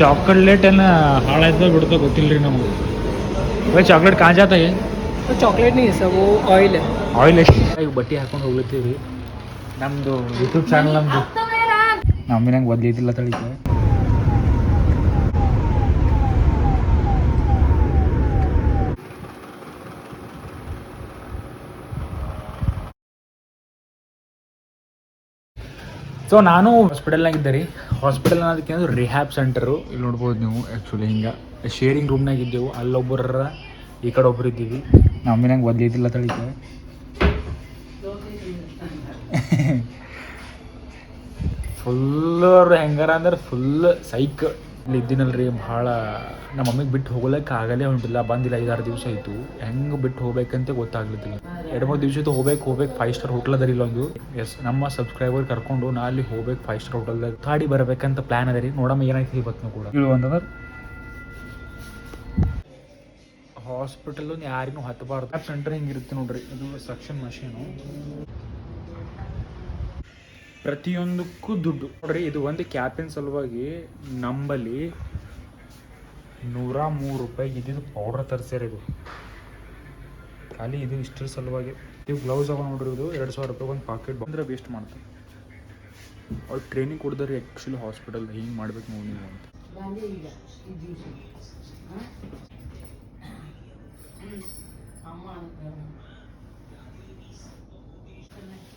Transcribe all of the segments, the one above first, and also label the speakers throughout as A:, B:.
A: Chocolate ಏನು uh, ಹಾಳಾಯ್ತದ ಬಿಡ್ತ ಗೊತ್ತಿಲ್ಲ ರೀ ನಮಗೆ. ಬೈ ಚಾಕ್ಲೇಟ್
B: ಕಾಂಜಾತ ಚಾಕ್ಲೇಟ್ ನೀ ಸರ್ ಆಯಿಲ್
A: ಆಯಿಲ್ ಎಷ್ಟು? ಈಗ ಬಟ್ಟೆ ಹಾಕೊಂಡು ಹೋಗ್ಲತ್ತೀವಿ ನಮ್ಮದು ಯೂಟ್ಯೂಬ್ ಚಾನಲ್ ನಮ್ಮದು ನಮ್ಮಿನಂಗೆ ಬದಲಿದ್ದಿಲ್ಲ ತಳಿಕೆ ಸೊ ನಾನು ಹಾಸ್ಪಿಟಲ್ನಾಗ ಇದ್ದೆ ರೀ. ಹಾಸ್ಪಿಟಲ್ ಅನ್ನೋದಕ್ಕೆ ಅಂದ್ರೆ ರಿಹ್ಯಾಬ್ ಸೆಂಟರು ಇಲ್ಲಿ ನೋಡ್ಬೋದು ನೀವು ಆ್ಯಕ್ಚುಲಿ ಹಿಂಗೆ. ಶೇರಿಂಗ್ ರೂಮ್ನಾಗ ಇದ್ದೆವು. ಅಲ್ಲೊಬ್ಬರ ಈ ಕಡೆ ಒಬ್ರು ಇದ್ದೀವಿ. ನಮ್ಮಿನಂಗೆ ಒದ್ಲಿದ್ದಿಲ್ಲ ತಳಿಕೆ ಫುಲ್ ಹೆಂಗಾರ ಅಂದ್ರೆ ಫುಲ್ ಸೈಕ್ ಇಲ್ಲಿ ಇದ್ದೀನಲ್ರಿ ಭಾಳ ನಮ್ಮ ಮಮ್ಮಿಗೆ ಬಿಟ್ಟು ಹೋಗ್ಲಿಕ್ಕೆ ಆಗಲೇ ಹೊಂಟಿಲ್ಲ ಬಂದಿಲ್ಲ ಐದಾರು ದಿವಸ ಆಯಿತು. ಹೆಂಗೆ ಬಿಟ್ಟು ಹೋಗ್ಬೇಕಂತ ಗೊತ್ತಾಗ್ಲಿದ್ದಿಲ್ಲ ಎರಡು ಮೂರು ದಿವಸ ಹೋಗ್ಬೇಕು ಹೋಗ್ಬೇಕು ಫೈವ್ ಸ್ಟಾರ್ ಹೋಟ್ಲ್ ಅದ ಇಲ್ಲೊಂದು ಎಸ್ ನಮ್ಮ ಸಬ್ಸ್ಕ್ರೈಬರ್ ಕರ್ಕೊಂಡು ನಾ ಅಲ್ಲಿ ಹೋಗ್ಬೇಕು ಫೈವ್ ಸ್ಟಾರ್ ಹೋಟೆಲ್ದಾಗ ತಾಡಿ ಬರಬೇಕಂತ ಪ್ಲ್ಯಾನ್ ಅದ ರೀ. ನೋಡಮ್ಮ ಏನಾಯ್ತು ಇವತ್ತು ಕೂಡ. ಇಳು ಅಂತಂದ್ರೆ ಹಾಸ್ಪಿಟಲ್ ಯಾರಿಗೂ ಹತ್ತಬಾರ್ದು ಸೆಂಟರ್ ಹಿಂಗಿರುತ್ತೆ ನೋಡ್ರಿ? ಇದು ಸಕ್ಷನ್ ಮಷೀನು ಪ್ರತಿಯೊಂದಕ್ಕೂ ದುಡ್ಡು. ನೋಡ್ರಿ, ಇದು ಒಂದು ಕ್ಯಾಪಿನ ಸಲುವಾಗಿ ನಂಬಲ್ಲಿ ನೂರ ಮೂರು ರೂಪಾಯಿ ಇದ್ದಿದ್ದು ಪೌಡ್ರ್ ತರಿಸ್ಯಾರ ಇದು ಖಾಲಿ ಇದು ಇಷ್ಟರ ಸಲುವಾಗಿ. ಇದು ಗ್ಲೌಸ್ ಅವ ನೋಡ್ರಿ ಇದು ಎರಡು ಸಾವಿರ ರೂಪಾಯಿ ಒಂದು ಪಾಕೆಟ್ ಬಂದ್ರೆ ವೇಸ್ಟ್ ಮಾಡ್ತಾರೆ. ಅವ್ರು ಟ್ರೈನಿಂಗ್ ಕೊಡ್ದಾರೆ ಆ್ಯಕ್ಚುಲಿ ಹಾಸ್ಪಿಟಲ್ ಹಿಂಗೆ ಮಾಡ್ಬೇಕು ನೋಡಿ ನೀವು ಅಂತ.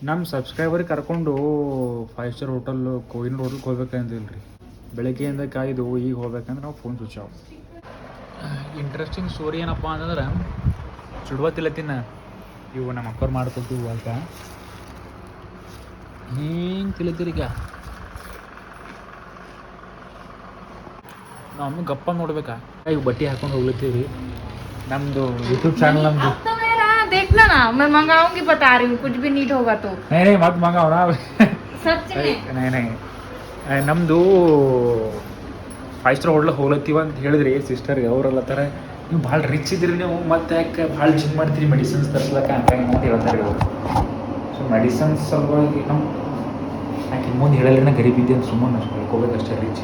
A: ನಮ್ಮ ಸಬ್ಸ್ಕ್ರೈಬರ್ ಕರ್ಕೊಂಡು ಫೈವ್ ಸ್ಟಾರ್ ಹೋಟೆಲ್ ಕೋಯಿನ್ ಹೋಟೆಲ್ಗೆ ಹೋಗ್ಬೇಕಂದಿಲ್ಲ ರೀ ಬೆಳಗ್ಗೆಯಿಂದ ಕಾಯ್ದು ಈಗ ಹೋಗ್ಬೇಕಂದ್ರೆ ನಾವು phone switch off interesting story ಏನಪ್ಪ ಅಂತಂದ್ರೆ ಸುಡುವತ್ತಿಲ್ಲ ತಿನ್ನ. ಇವು ನಮ್ಮ ಅಕ್ಕವ್ರು ಮಾಡ್ಕೊತೀವಿ ಅಂತ ಹಿಂಗೆ ತಿಳಿತೀರಿಗ ನಾವು ಗಪ್ಪ ನೋಡ್ಬೇಕಾ? ಈಗ ಬಟ್ಟೆ ಹಾಕೊಂಡು ಹೋಗ್ಲತ್ತೀವಿ ನಮ್ಮದು ಯೂಟ್ಯೂಬ್ ಚಾನಲ್ ನಮ್ಮದು
C: अब तो मेरा देखना ना मैं मंगाऊंगी बता रही हूँ कुछ भी नीट होगा तो
A: नहीं नहीं मत मंगाओ ना
C: सच में
A: नहीं नहीं ಆ, ನಮ್ದು ಫೈವ್ ಸ್ಟಾರ್ ಹೋಟ್ಲಿಗೆ ಹೋಗ್ಲತ್ತೀವ ಅಂತ ಹೇಳಿದ್ರಿ ಸಿಸ್ಟರ್ ಅವರೆಲ್ಲ ಥರ ನೀವು ಭಾಳ ರಿಚ್ ಇದ್ರಿ ನೀವು ಮತ್ತೆ ಯಾಕೆ ಭಾಳ ಜಿಮ್ ಮಾಡ್ತೀರಿ ಮೆಡಿಸಿನ್ಸ್ ತರ್ಸ್ಲಕ್ಕ ಅಂತ ಹಿಂಗೆ ಅಂತ ಹೇಳ್ತಾರೆ ಇವರು ಸೊ ಮೆಡಿಸಿನ್ಸ್ ಸಲುವಾಗಿ ನಮ್ಮ ಯಾಕೆ ಮುಂದೆ ಹೇಳಲ್ಲ ನಾ ಗರೀಬ್ ಇದ್ದೆ ಅಂತ ಸುಮ್ಮನೆ ಹೇಳ್ಕೋಬೇಕು ಅಷ್ಟೇ ರಿಚ್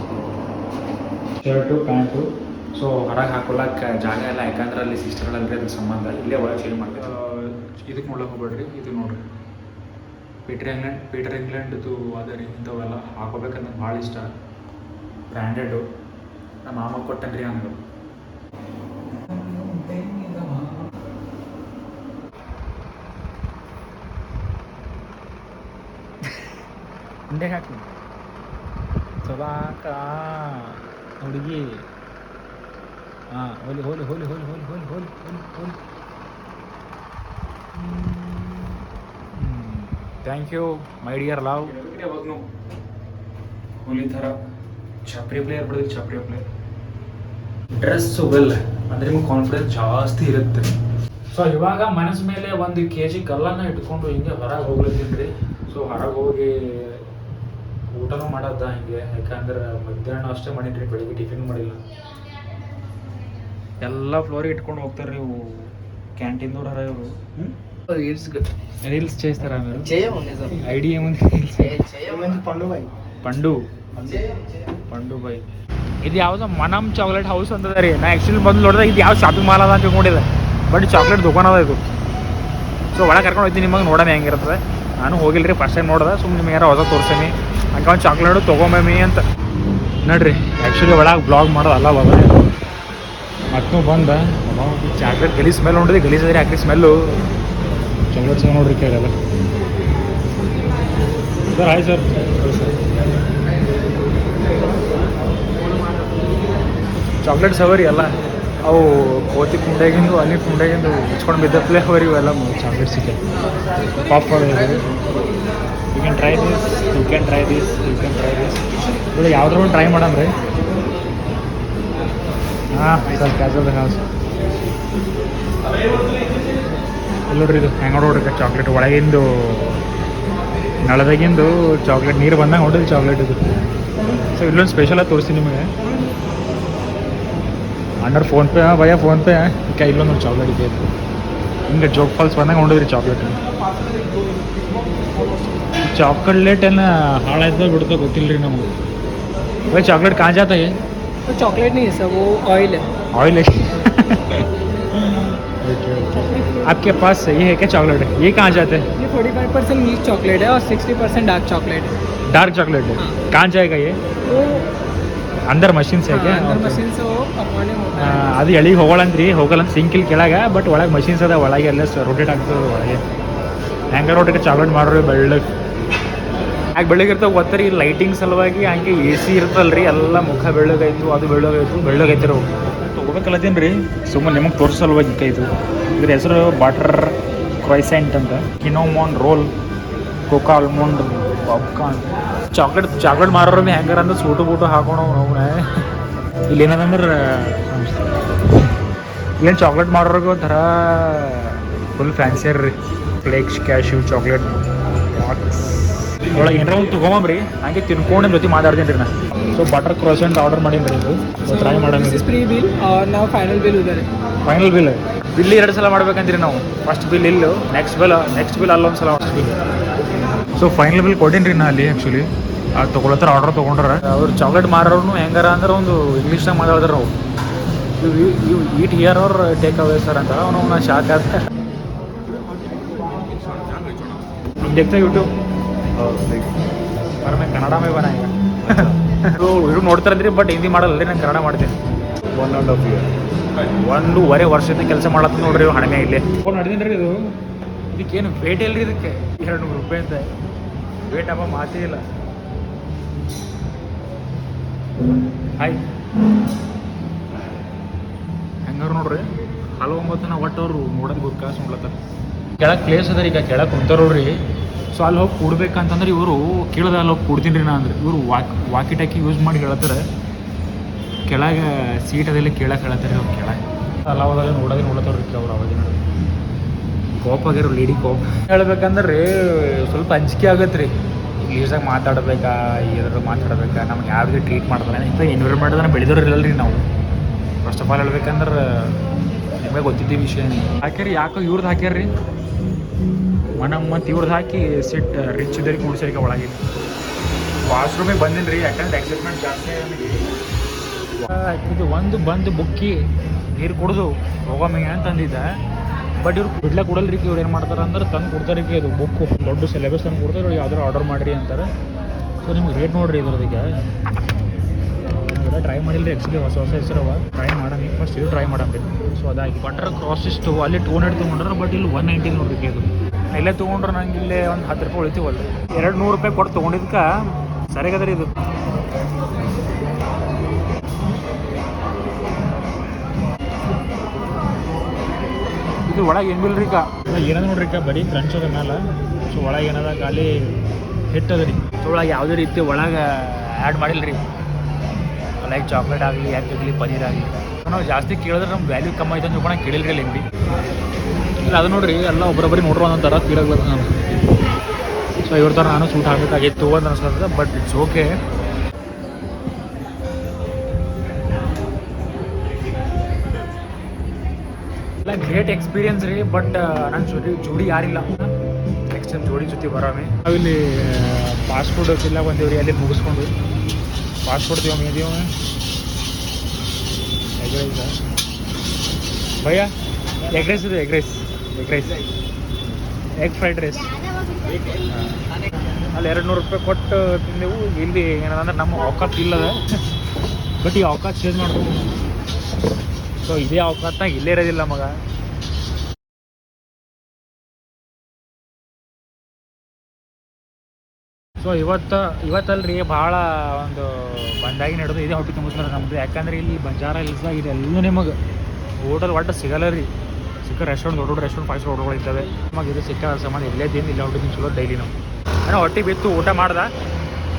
A: ಶರ್ಟು ಪ್ಯಾಂಟು ಸೊ ಹೊರಗೆ ಹಾಕೊಳಕ್ಕೆ ಜಾಗ ಇಲ್ಲ ಯಾಕಂದ್ರೆ ಅಲ್ಲಿ ಸಿಸ್ಟರ್ಗಳಲ್ರಿ ಅದ್ರ ಸಂಬಂಧ ಇಲ್ಲೇ ಒಳಗೆ ಚೇಂಜ್ ಮಾಡ್ತೀವಿ ಇದಕ್ಕೆ ನೋಡಕ್ಕೆ ಹೋಗ್ಬೇಡ್ರಿ, ಇದು ನೋಡ್ರಿ. ಪೀಟರ್ ಇಂಗ್ಲೆಂಡ್ ಪೀಟರ್ ಇಂಗ್ಲೆಂಡ್ದು ಅದ ರೀ, ಇಂಥವೆಲ್ಲ ಹಾಕೋಬೇಕಂದ್ರೆ ಭಾಳ ಇಷ್ಟ. ಬ್ರ್ಯಾಂಡೆಡು ನಮ್ಮ ಮಾಮ ಕೊಟ್ಟನ್ರಿ ಹಂಗೆ ಹಿಂದೆ ಹಾಕಿ ಸಬಾಕ ಹುಡುಗಿ. ಹಾಂ ಹೋಲಿ ಹೋಲಿ ಹೋಲಿ ಹೋಲಿ ಹೋಲಿ ಹೋಲಿ ಹೋಲಿ ಹೋಲಿ ಹೋಲಿ. Thank you my dear love. ಯಾವಾಗ ಹುಲಿ ಥರ. ಛಪ್ರಿ ಪ್ಲೇಯರ್ ಬಿಡೋದು ಛಪ್ರಿ ಪ್ಲೇಯರ್ ಡ್ರೆಸ್ ವೆಲ್ ಅಂದ್ರೆ ನಿಮ್ಗೆ ಕಾನ್ಫಿಡೆನ್ಸ್ ಜಾಸ್ತಿ ಇರುತ್ತೆ. ಸೊ ಇವಾಗ ಮನಸ್ಸು ಮೇಲೆ ಒಂದು ಕೆ ಜಿ ಕಲ್ಲನ್ನು ಇಟ್ಕೊಂಡು ಹಿಂಗೆ ಹೊರಗೆ ಹೋಗ್ಲತ್ತಿದ್ರಿ ಸೊ ಹೊರಗೆ ಹೋಗಿ ಊಟನೂ ಮಾಡದ್ದ ಹಿಂಗೆ. ಯಾಕಂದ್ರೆ ಮಧ್ಯಾಹ್ನ ಅಷ್ಟೇ ಮಾಡಿದ್ರಿ ಬೆಳಿಗ್ಗೆ ಟಿಫಿನ್ ಮಾಡಿಲ್ಲ. ಎಲ್ಲ ಫ್ಲೋರಿಗೆ ಇಟ್ಕೊಂಡು ಹೋಗ್ತಾರೆ ನೀವು ಹರ ಇವರು. రీల్స్ చేస్తారా మీరు? ఐడియా
B: ఉంది పండు
A: పండు. బై. ఇది ಇದು ಯಾವುದೋ ಮನಮ್ హౌస్ ಹೌಸ್ ಅಂತದ ರೀ ನಾ ಆ್ಯಕ್ಚುಲಿ ಬಂದು ನೋಡಿದ್ರೆ ಇದು ಯಾವ ಶಾಪಿಂಗ್ ಮಾಲ್ ಅದ ಅಂತ చాక్లెట్ ಬಟ್ ಚಾಕ್ಲೇಟ್ ఇది. ಅದ ಇದು ಸೊ ಒಳಗೆ ಕರ್ಕೊಂಡು ಹೋಗ್ತೀನಿ ನಿಮಗೆ ನೋಡೋಣ ಹೆಂಗಿರ್ತದೆ ನಾನು ಹೋಗಿಲ್ರಿ ಫಸ್ಟ್ ಟೈಮ್ ನೋಡಿದೆ ಸುಮ್ಮನೆ ನಿಮಗೆ ಯಾರೋ ಹೊಸ ತೋರಿಸ್ತೀನಿ ಹಂಗೆ ಒಂದು ಚಾಕ್ಲೇಟು ಅಂತ ನೋಡ್ರಿ ಆ್ಯಕ್ಚುಲಿ ಒಳಗೆ ಬ್ಲಾಗ್ ಮಾಡೋದು ಅಲ್ಲ ಬಾಬಾ ಮತ್ತೆ ಬಂದ ಚಾಕ್ಲೇಟ್ ಗಲೀಸ್ ಸ್ಮೆಲ್ ನೋಡಿದ್ರಿ ಗಲೀಸ್ ಅದ್ರಿ ಹಾಕಿ ಸ್ಮೆಲ್ಲು ಚಾಕ್ಲೇಟ್ಸ್ ನೋಡ್ರಿ ಕೇಳಲ್ಲ ಸರ್ ಹಾಯ್ ಸರ್. ಚಾಕ್ಲೇಟ್ ಸವರಿ ಎಲ್ಲ ಅವು ಕೋತಿ ಕುಂಡೆಗಿಂದು ಅಲ್ಲಿ ಕುಂಡೆಗಿಂದು ಹಚ್ಕೊಂಡು ಬಿದ್ದಪ್ಲೇ ಅವರಿ ಇವೆಲ್ಲ ಚಾಕ್ಲೇಟ್ ಸಿಕ್ಕ. Popcorn you can try this you can try this you can try this ಇವಾಗ ಯಾವ್ದ್ರ ಒಂದು ಟ್ರೈ ಮಾಡಮ್ರಿ ಹಾಂ ಸರ್ ಕ್ಯಾಸಲ್ ಹೌಸ್ ಅಲ್ಲಿ ಇದು ಹೆಂಗೆ ನೋಡ್ರಿ ಚಾಕ್ಲೇಟ್ ಒಳಗಿಂದು ನಳದಾಗಿಂದು ಚಾಕ್ಲೇಟ್ ನೀರು ಬಂದಾಗ ನೋಡಿದ್ರಿ ಚಾಕ್ಲೇಟ್ ಇದು. ಸೊ ಇಲ್ಲೊಂದು ಸ್ಪೆಷಲಾಗಿ ತೋರಿಸ್ತೀನಿ ನಿಮಗೆ. ಅಂಡರ್ ಫೋನ್ಪೇ ಭಯ ಫೋನ್ಪೇ ಈಗ ಇಲ್ಲೊಂದು ಚಾಕ್ಲೇಟ್ ಇದೆ. ಹಿಂಗೆ ಜೋಗ್ ಫಾಲ್ಸ್ ಬಂದಾಗ ನೋಡಿದ್ರಿ ಚಾಕ್ಲೇಟ್ ಚಾಕ್ಲೇಟ್ ಏನ ಹಾಳಾಯ್ತದ ಬಿಡ್ತಾ ಗೊತ್ತಿಲ್ಲ ರೀ ನಮಗೆ ಭಯ ಚಾಕ್ಲೇಟ್ ಕಾಂಜಾತಾಗೆ ಚಾಕ್ಲೇಟ್
B: ನೀ ಆಯಿಲ್ ಆಯಿಲ್ ಓಕೆ ಓಕೆ वो ऑयल है
A: ऑयल है आपके पास ये है क्या चॉकलेट ये कहाँ जाते हैं
B: ये forty five percent milk chocolate है और सिक्सटी परसेंट डार्क चॉकलेट है
A: डार्क चॉकलेट है
B: हाँ।
A: कहाँ जाएगा ये
B: वो
A: अंदर मशीन से है क्या
B: हाँ, अंदर
A: Okay.
B: मशीन से वो अपॉइंट होता
A: ಆ,
B: है
A: ಅದು ಎಳಿಗೆ ಹೋಗೋಳಂತ್ರಿ ಹೋಗಲ್ಲ ಸಿಂಕಿಲ್ ಕೆಳಗ ಬಟ್ ಒಳಗೆ ಮಷೀನ್ಸ್ ಅದ ಒಳಗೆ ಎಲ್ಲ ರೊಟೇಟ್ ಆಗ್ತದೆ ಒಳಗೆ ಹೆಂಗೆ ರೊಟೇಟ್ ಚಾಕ್ಲೇಟ್ ಮಾಡ್ರಿ ಬೆಳ್ಳಗೆ ಯಾಕೆ ಬೆಳ್ಳಗಿರ್ತಾವ ಗೊತ್ತರಿ ಲೈಟಿಂಗ್ ಸಲುವಾಗಿ ಹಂಗೆ ಎ ಸಿ ಇರ್ತಲ್ರಿ ಎಲ್ಲ ಮುಖ ಬೆಳ್ಳಗಾಯ್ತು ಅದು ಬೆಳ್ಳಗಾಯ್ತು ಬೆಳ್ಳಗೈತಿರೋ ತೊಗೋಬೇಕಲ್ಲದೇನು ರೀ ಸುಮ್ಮನೆ ನಿಮಗೆ ತೋರಿಸಲ್ವಾಗಿ ಸಲುವಾಗಿ ಇದು? ಇದ್ರ ಹೆಸರು ಬಾಟರ್ ಕ್ರೈಸೆಂಟ್ ಅಂತ. Cinnamon roll cocoa almond popcorn chocolate chocolate ಮಾರೋರು ಭೀ ಹೆಂಗಾರ ಅಂದ್ರೆ ಸೂಟು ಬೂಟು ಹಾಕೋಣ ಅವನ. ಇಲ್ಲಿ ಏನದಂದ್ರೆ ಏನು ಚಾಕ್ಲೇಟ್ ಮಾಡೋರಿಗೆ ಒಂಥರ ಫುಲ್ ಫ್ಯಾನ್ಸಿಯರ್ ರೀ. ಫ್ಲೇಕ್ಸ್ ಕ್ಯಾಶ್ಯೂ ಚಾಕ್ಲೇಟ್ ಒಳಗೆ ಏನಾರ ಒಂದು ತೊಗೊಂಬರಿ ಹಂಗೆ ತಿನ್ಕೊಂಡು ನಿಮ್ ಜೊತೆ ಮಾತಾಡ್ತೀನಿ ರೀ ನಾ ಸೊ ಬಟರ್ ಕ್ರೋಸೆಂಟ್ ಆರ್ಡರ್ ಮಾಡೀನಿ ರೀ ಇದು ಟ್ರೈ
B: दिस
A: ಮಾಡಂಗಿಲ್ಲ
B: इज प्री बिल और नाउ फाइनल बिल उधर है
A: ಫೈನಲ್ ಬಿಲ್ ಬಿಲ್ ಎರಡು ಸಲ ಮಾಡ್ಬೇಕಂತೀರಿ ನಾವು ಫಸ್ಟ್ ಬಿಲ್ ಇಲ್ಲು ನೆಕ್ಸ್ಟ್ ಬಿಲ್ ನೆಕ್ಸ್ಟ್ ಬಿಲ್ ಅಲ್ಲೊಂದು ಸಲ first bill so final bill ಕೊಟ್ಟೀನಿ ರೀ ನಾ ಅಲ್ಲಿ ಆ್ಯಕ್ಚುಲಿ ಅದು ತೊಗೊಳತ್ತಾರ ಆರ್ಡರ್ ತೊಗೊಂಡ್ರ ಅವ್ರು ಚಾಕ್ಲೇಟ್ ಮಾರೋರು ಹೆಂಗಾರ ಅಂದ್ರೆ ಒಂದು ಇಂಗ್ಲೀಷ್ನಾಗ ಮಾತಾಡಿದ್ರು ನಾವು ಯು ಈಟ್ ಹಿಯರ್ ಅವ್ರ ಟೇಕ್ ಅವೇ ಸರ್ ಅಂತ ಅವನು ನಾ ಶಾಕ್ ಆದ देखते ಯೂಟ್ಯೂಬ್ मैं ಕನ್ನಡ ಮೇ ಬನಾಗ ಇವ್ರು ನೋಡ್ತಾರಂದ್ರಿ ಬಟ್ ಹಿಂದಿ ಮಾಡಲ್ಲ ರೀ ನಾನು ಕನ್ನಡ ಮಾಡ್ತೀನಿ.
D: ಒನ್ ಆ್ಯಂಡ್ ಹಾಫ್ ಇಯರ್
A: ಒಂದೂವರೆ ವರ್ಷದಿಂದ ಕೆಲಸ ಮಾಡತ್ತ ನೋಡ್ರಿ ಇವ್ ಹಣಮೆ ಇಲ್ಲಿ. ಫೋನ್ ನಡೆದಿನಿ ರೀ ಇದು? ಇದಕ್ಕೇನು ವೇಟ್ ಇಲ್ರಿ ಇದಕ್ಕೆ? ಎರಡು ನೂರು ರೂಪಾಯಿ ಅಂತ. ವೇಟ್ ಅಪ್ಪ ಮಾತೇ ಇಲ್ಲ. ಹಾಯ್ ಹೆಂಗಾರು ನೋಡ್ರಿ? ಹಲವು ಒಂಬತ್ತು ನಾವು ಒಟ್ಟು ಅವರು ನೋಡೋದು ಗೊತ್ತು ಕಾಸು ನೋಡ್ಲತ್ತಾರ ಕೆಳಗೆ ಪ್ಲೇಸ್ ಅದ ಈಗ ಕೆಳಗೆ ಕುಂತಾರೋರಿ ಸೊ ಅಲ್ಲಿ ಹೋಗಿ ಕೂಡ್ಬೇಕಂತಂದ್ರೆ ಇವರು ಕೇಳ್ದ ಅಲ್ಲಿ ಹೋಗಿ ಕೊಡ್ತೀನಿ ರೀ ನಾ ಅಂದ್ರೆ. ಇವರು ವಾಕ್ ವಾಕಿ ಟಾಕಿ ಯೂಸ್ ಮಾಡಿ ಹೇಳ್ತಾರೆ. ಕೆಳಗೆ ಸೀಟ್ ಅದೆಲ್ಲ ಕೇಳಕ್ಕೆ ಹೇಳತ್ತಾರೆ ಅವ್ರು ಕೆಳಗೆ. ಅಲ್ಲ ಅವಾಗ ನೋಡೋದೇ ನೋಡತ್ತವ್ರಿ ಅವ್ರು ಅವಾಗಿನ ಕೋಪ ಆಗಿರೋ ಲೇಡಿ ಕೋಪ ಹೇಳ್ಬೇಕಂದ್ರೆ ಸ್ವಲ್ಪ ಅಂಜಿಕೆ ಆಗತ್ತೆ ರೀ. ಇಂಗ್ಲೀಷ್ದಾಗ ಮಾತಾಡ್ಬೇಕಾ ಏನಾದ್ರು ಮಾತಾಡ್ಬೇಕಾ ನಮ್ಗೆ ಯಾರಿಗೆ ಟ್ರೀಟ್ ಮಾಡ್ತಾರೆ ಇಂಥ ಎನ್ವಿರಾನ್ಮೆಂಟ್ದಾಗ ಬೆಳೆದವ್ರು ರೀ ನಾವು. ಫಸ್ಟ್ ಆಫ್ ಆಲ್ ಹೇಳ್ಬೇಕಂದ್ರೆ ನಿಮಗೆ ಗೊತ್ತಿದ್ದ ವಿಷಯ ಹಾಕ್ಯಾರಿ ಯಾಕೋ ಇವ್ರದ್ದು ಹಾಕ್ಯಾರ್ರಿ ಮನ ಮತ್ತು ಇವ್ರದ್ದು ಹಾಕಿ ಸಿಟ್ ರಿಚ್ ಇದ್ದರಿಗೆ ಕೂಡ್ಸರಿಕೆ ಒಳಗೆ ವಾಶ್ರೂಮಿಗೆ ಬಂದಿನಿ ರೀ ಯಾಕಂದ್ರೆ ಎಕ್ಸೈಟ್ಮೆಂಟ್ ಜಾಸ್ತಿ ಇದು ಒಂದು ಬಂದು ಬುಕ್ಕಿ ನೀರು ಕುಡಿದು ಹೋಗಮ್ಮೆ ಅಂತ ಅಂದಿದ್ದ ಬಟ್ ಇವ್ರು ಬಿಡ್ಲಕ್ಕೆ ಕೊಡಲ್ರಿ ಇವ್ರು ಏನು ಮಾಡ್ತಾರೆ ಅಂದ್ರೆ ತಂದು ಕೊಡ್ತಾರೆ ಇದು ಬುಕ್ಕು. ದೊಡ್ಡ ಸಿಲೆಬಸ್ ತಂದು ಕೊಡ್ತಾರೆ ಯಾವ್ದಾರು ಆರ್ಡರ್ ಮಾಡಿರಿ ಅಂತಾರೆ. ಸೊ ನಿಮ್ಗೆ ರೇಟ್ ನೋಡ್ರಿ ಇದ್ರದೀಗ ಟ್ರೈ ಮಾಡಿಲ್ಲ ರೀ ಆ್ಯಕ್ಚುಲಿ ಹೊಸ ಹೊಸ ಹೆಸರು ಅವ. ಟ್ರೈ ಮಾಡಮಿ ಫಸ್ಟ್ ಇದು ಟ್ರೈ ಮಾಡಮ್ರಿ ಸೊ ಅದಾಗಿ. ಬಟರ್ ಕ್ರಾಸ್ ಇಷ್ಟು ಅಲ್ಲಿ ಟೂ ಹಂಡ್ರೆಡ್ ತೊಗೊಂಡ್ರೆ ಬಟ್ ಇಲ್ಲಿ ಒನ್ ನೈಂಟಿ ನೋಡ್ರಿ ಇದು. ಇಲ್ಲೇ ತೊಗೊಂಡ್ರೆ ನಂಗೆ ಇಲ್ಲೇ ಒಂದು ಹತ್ತು ರೂಪಾಯಿ ಉಳಿತೀವಲ್ಲ ಎರಡು ನೂರು ರೂಪಾಯಿ ಕೊಟ್ಟು ತೊಗೊಂಡಿದ್ಕೆ ಸರಿಗದ್ರಿ ಇದು. ಇದು ಒಳಗೆ ಏನು ಬಿಲ್ರಿ ಕಾ ಏನದ ನೋಡ್ರಿ ಕಾ ಬರೀ ಕ್ರಂಚ್ ಅದ ಮೇಲೆ ಸೊ ಒಳಗೆ ಏನದ ಖಾಲಿ ಹಿಟ್ಟು ಅದ ರೀ. ಸೊ ಒಳಗೆ ಯಾವುದೇ ರೀತಿ ಒಳಗೆ ಆ್ಯಡ್ ಮಾಡಿಲ್ಲ ರೀ ಲೈಕ್ ಚಾಕ್ಲೇಟ್ ಆಗಲಿ ಯಾಕೆ ಆಗಲಿ ಪನೀರ್ ಆಗಲಿ. ನಾವು ಜಾಸ್ತಿ ಕೇಳಿದ್ರೆ ನಮ್ಮ ವ್ಯಾಲ್ಯೂ ಕಮ್ಮಿ ಐತೆ ಅಂತ ಕೇಳಿಲ್ರಿ ಅಲ್ಲಿ ಅಂಗಡಿ ಇಲ್ಲ, ಅದು ನೋಡ್ರಿ, ಎಲ್ಲ ಒಬ್ಬರೊಬ್ಬರಿಗೆ ನೋಡ್ರಿ ಒಂದೊಂದು ಥರ ಫೀಲ್ ನಾನು ಸೊ ಇವ್ರ ಥರ ನಾನು ಸೂಟ್ ಹಾಕಬೇಕಾಗಿತ್ತು ಅಂತ ಅನಿಸ್ತದೆ ಬಟ್ ಇಟ್ಸ್ ಓಕೆ ಇಲ್ಲ ಗ್ರೇಟ್ ಎಕ್ಸ್ಪೀರಿಯನ್ಸ್ ರೀ ಬಟ್ ನನ್ನ ಜೋಡಿ ಜೋಡಿ ಯಾರಿಲ್ಲ. ನೆಕ್ಸ್ಟ್ ಟೈಮ್ ಜೋಡಿ ಜೊತೆ ಬರೋಮೆ ನಾವಿಲ್ಲಿ ಪಾಸ್ಪೋರ್ಟ್ ಇಲ್ಲ ಬಂದಿವ್ರಿ, ಅಲ್ಲಿ ಮುಗಿಸ್ಕೊಂಡು. ಪಾಸ್ಪೋರ್ಟ್ ಎಗ್ ರೈಸ್ ಭಯ್ಯ? ಎಗ್ ರೈಸ್ ಇದೆ egg rice egg rice egg fried rice ಅಲ್ಲಿ ಎರಡು ನೂರು ರೂಪಾಯಿ ಕೊಟ್ಟು ತಿಂದೆವು. ಇಲ್ಲಿ ಏನದಂದ್ರೆ ನಮ್ಮ ಅವಕಾಶ ಇಲ್ಲದ. ಬಟ್ ಈ ಅವಕಾಶ ಚೇಂಜ್ ಮಾಡ್ಬೋದು ಸೊ ಇದೇ ಅವಕಾಶನಾಗ ಇಲ್ಲೇ ಇರೋದಿಲ್ಲ ಮಗ. ಸೊ ಇವತ್ತು, ಇವತ್ತಲ್ರಿ ಭಾಳ ಒಂದು ಬಂದಾಗಿ ನಡೆದು ಇದೇ. ಹೊಟ್ಟೆ ತುಂಬಿಸ್ತಾರೆ ನಮ್ದು. ಯಾಕಂದ್ರೆ ಇಲ್ಲಿ ಬಂಜಾರ ಇಲ್ಲ ಇದೆಲ್ಲ ನಿಮಗೆ. ಹೋಟೆಲ್ ಒಟ್ಟು ಸಿಗಲ್ಲ ರೀ. ಸಿಕ್ಕ ರೆಸ್ಟೋರೆಂಟ್ ದೊಡ್ಡ ದೊಡ್ಡ ರೆಸ್ಟೋರೆಂಟ್ ಫೈವ್ ಸ್ಟಾರ್ ಇದ್ದಾವೆ ನಮಗೆ ಇದು ಸಿಕ್ಕ ಸಾಮಾನು ಇಲ್ಲೇ ದಿನ ಇಲ್ಲ ಹೊಟ್ಟೆ ಚಲೋ ಡೈಲಿ ನಾವು. ನಾನು ಹೊಟ್ಟೆ ಬಿತ್ತು, ಊಟ ಮಾಡ್ದೆ.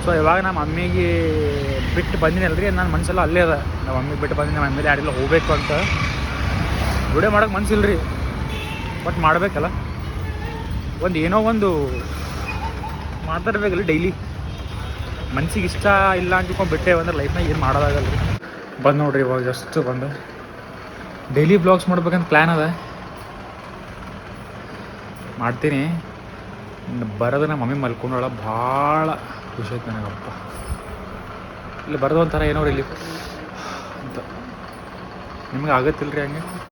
A: ಸೊ ಇವಾಗ ನಮ್ಮ ಮಮ್ಮಿಗೆ ಬಿಟ್ಟು ಬಂದಿನಲ್ರಿ ನನ್ನ ಮನಸ್ಸೆಲ್ಲ ಅಲ್ಲೇ ಅದ. ನಮ್ಮ ಮಮ್ಮಿಗೆ ಬಿಟ್ಟು ಬಂದಿನಿ, ನಮ್ಮ ಮೇಲೆ ಯಾರಿಲ್ಲ ಹೋಗ್ಬೇಕು ಅಂತ. ವಿಡಿಯೋ ಮಾಡೋಕೆ ಮನಸ್ಸಿಲ್ಲ ರೀ ಬಟ್ ಮಾಡಬೇಕಲ್ಲ. ಒಂದು ಏನೋ ಒಂದು ಮಾತಾಡ್ಬೇಕಲ್ಲ ಡೈಲಿ ಮನ್ಸಿಗೆ ಇಷ್ಟ ಇಲ್ಲ ಅಂದ್ಕೊಂಡು ಬಿಟ್ಟೆ ಅಂದ್ರೆ ಲೈಫ್ನಾಗ ಏನು ಮಾಡೋದಾಗಲ್ಲ ರೀ ಬಂದು ನೋಡ್ರಿ ಇವಾಗ ಜಸ್ಟ್ ಬಂದು. ಡೈಲಿ ಬ್ಲಾಗ್ಸ್ ಮಾಡ್ಬೇಕಂತ ಪ್ಲ್ಯಾನ್ ಅದ. ಮಾಡ್ತೀನಿ. ಬರೋದು ನಮ್ಮ ಮಮ್ಮಿ ಮಲ್ಕೊಂಡಾಳ ಭಾಳ ಖುಷಿ ಆಯ್ತು ನನಗಪ್ಪ. ಇಲ್ಲಿ ಬರೋದು ಒಂಥರ ಏನೋ ಇಲ್ಲಿ ಅಂತ. ನಿಮ್ಗೆ ಆಗತ್ತಿಲ್ಲ ರೀ ಹಂಗೆ?